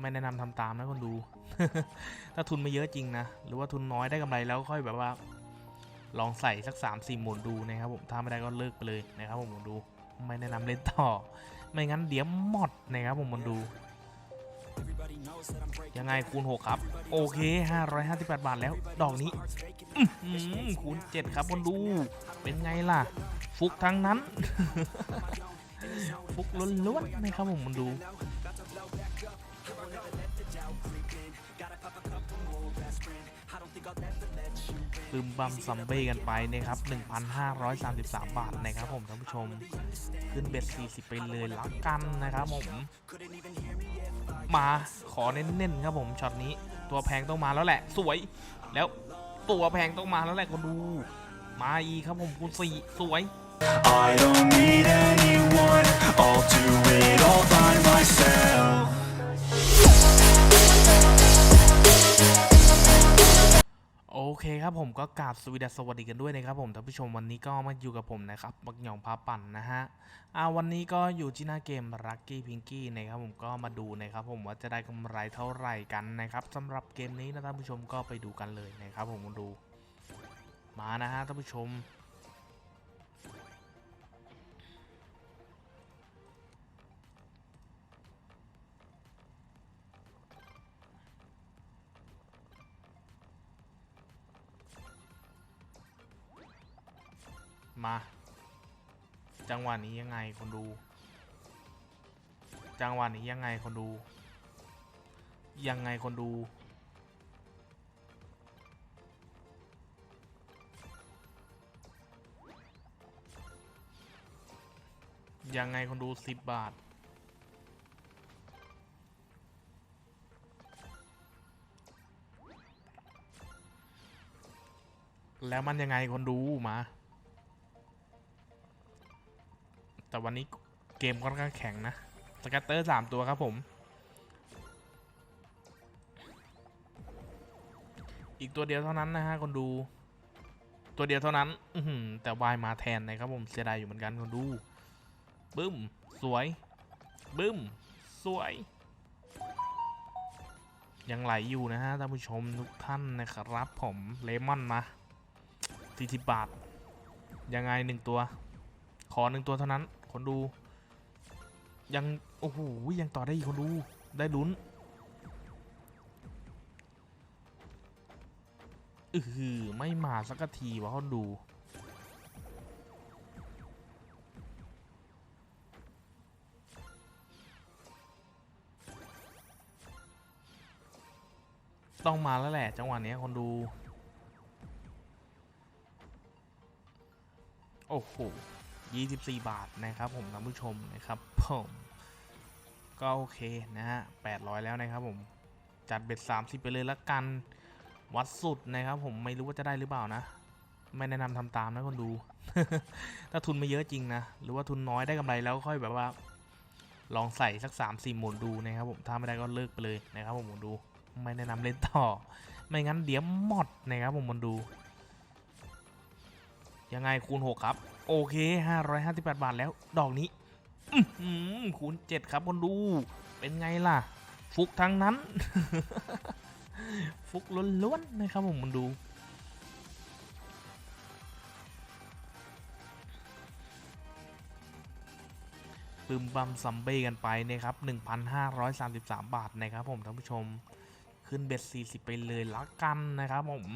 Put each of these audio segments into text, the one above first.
ไม่แนะนำทำตามนะคนดู ถ้าทุนไม่เยอะจริงนะ หรือว่าทุนน้อยได้กำไรแล้วค่อยแบบว่า ลองใส่สัก3ามสี่หมุนดูนะครับผม ถ้าไม่ได้ก็เลิกไปเลยนะครับผมคนดู ไม่แนะนำเล่นต่อ ไม่งั้นเดี๋ยวหมดนะครับผมคนดู ยังไงคูณ 6 ครับ โอเค 558 บาทแล้ว ดอกนี้คูณ 7 ครับคนดู เป็นไงล่ะ ฟุกทั้งนั้น ฟุกล้วนๆนะครับผมคนดู ลืมบัมซัมเบ้กันไปนะครับ 1,533 บาทนะครับผมท่านผู้ชม ขึ้นเบ็ด40 ไปเลยละกันนะครับผม มาขอเน้นๆครับผมช็อตนี้ ตัวแพงต้องมาแล้วแหละ สวย แล้วตัวแพงต้องมาแล้วแหละคนดู มาอีครับผมคูณสี่สวย I don't need anyone, I'll do it all by myself. เคครับผมก็กราบสวสดีสวัสดีกันด้วยนะครับผมท่านผู้ชมวันนี้ก็มาอยู่กับผมนะครับบักหยองพาปั่นนะฮะอ่าวันนี้ก็อยู่ที่หน้าเกมรักกี้พิงกี้นะครับผมก็มาดูนะครับผมว่าจะได้กำไรเท่าไหร่กันนะครับสำหรับเกมนี้นะท่านผู้ชมก็ไปดูกันเลยนะครับผมมาดู มานะฮะท่านผู้ชม มา จังหวะนี้ยังไงคนดู จังหวะนี้ยังไงคนดู ยังไงคนดู ยังไงคนดูสิบบาทแล้วมันยังไงคนดูมา แต่วันนี้เกมค่อนข้างแข็งนะสแกตเตอร์สามตัวครับผม อีกตัวเดียวเท่านั้นนะฮะคนดู ตัวเดียวเท่านั้น อืแต่วายมาแทนนะครับผมเสียดายอยู่เหมือนกันคนดู บึ้ม สวย บึ้ม สวย ยังไหลอยู่นะฮะท่านผู้ชมทุกท่านนะครับผมเลมอนมา40บาท ยังไงหนึ่งตัว ขอหนึ่งตัวเท่านั้น คนดู ยังโอ้โหยังต่อได้อีกคนดูได้ลุ้นอือหือไม่มาสักทีวะคนดูต้องมาแล้วแหละจังหวะเนี้ยคนดู โอ้โห 24 บาทนะครับผมท่านผู้ชมนะครับผมก็โอเคนะฮะ800 แล้วนะครับผมจัดเบ็ด 30 ไปเลยละกันวัดสุดนะครับผมไม่รู้ว่าจะได้หรือเปล่านะ ไม่แนะนำทำตามนะคนดู ถ้าทุนไม่เยอะจริงนะ หรือว่าทุนน้อยได้กำไรแล้วค่อยแบบว่า ลองใส่สัก3 4หมุนดูนะครับผมถ้าไม่ได้ก็เลิกไปเลยนะครับผมหมุนดู ไม่แนะนำเล่นต่อ ไม่งั้นเดี๋ยวหมดนะครับผมหมุนดู ยังไงคูณ 6 ครับโอเค 558 บาทแล้ว ดอกนี้อื้อหือคูณ7ครับคนดู เป็นไงล่ะ ฟุกทั้งนั้น ฟุกล้วนๆนะครับผมมันดูลืมบัมซัมเบ้กันไปนะครับ 1,533 บาทนะครับผมท่านผู้ชม ขึ้นเบ็ด 40 ไปเลยละกันนะครับผม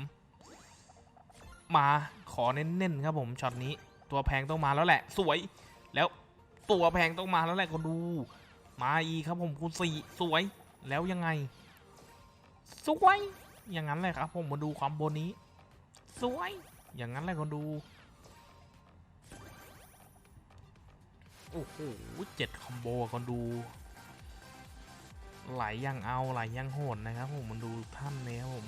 มาขอเน้นๆครับผมช็อตนี้ ตัวแพงต้องมาแล้วแหละ สวยแล้วตัวแพงต้องมาแล้วแหละคนดู มาอีครับผมคูณสี่สวยแล้วยังไง สวย อย่างนั้นเลยครับ ผมมาดูความโบนนี้ สวย อย่างนั้นแหละคนดูโอ้โหเจ็ดคอมโบคนดูไหลยังเอาไหลยังโหดนะครับผมมันดูท่านเลยครับผม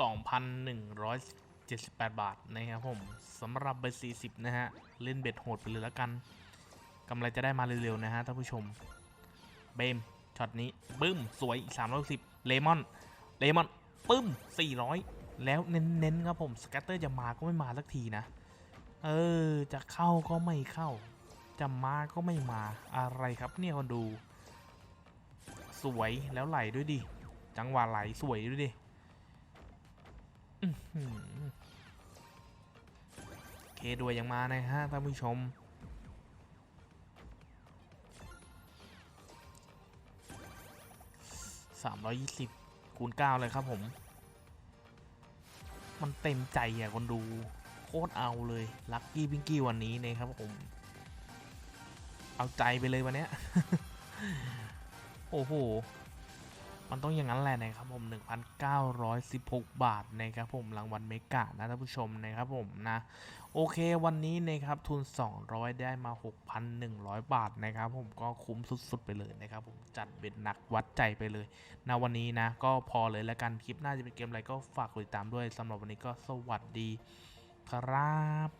2,178 บาทนะครับผมสำหรับเบส40 นะฮะ เล่นเบ็ดโหดไปเลยแล้วกันกำไรจะได้มาเร็วๆนะฮะท่านผู้ชม เบมช็อตนี้ปึ้ม สวยอีก310เลมอน เลมอนปึ้ม 400 แล้วเน้นๆครับผมสแกตเตอร์จะมาก็ไม่มาสักทีนะ เออ จะเข้าก็ไม่เข้า จะมาก็ไม่มาอะไรครับเนี่ยคนดู สวยแล้วไหลด้วยดิ จังหวะไหลสวยด้วยดิ เคด้วยยังมานะฮะท่านผู้ชม320คูณ9เลยครับผม มันเต็มใจอะคนดู โคตรเอาเลย ลัคกี้พิงกี้วันนี้นะครับผม เอาใจไปเลยวันเนี้ย โอ้โห มันต้องอย่างนั้นแหละนะครับผม 1,916 บาทนะครับผมรางวัลเมกะนะท่านผู้ชมนะครับผมนะ โอเควันนี้นะครับทุน 200 ได้มา 6,100 บาทนะครับผมก็คุ้มสุดๆไปเลยนะครับผมจัดเป็นหนักวัดใจไปเลยนะวันนี้นะ ก็พอเลยแล้วกันคลิปหน้าจะเป็นเกมอะไรก็ฝากติดตามด้วยสำหรับวันนี้ก็สวัสดีครับ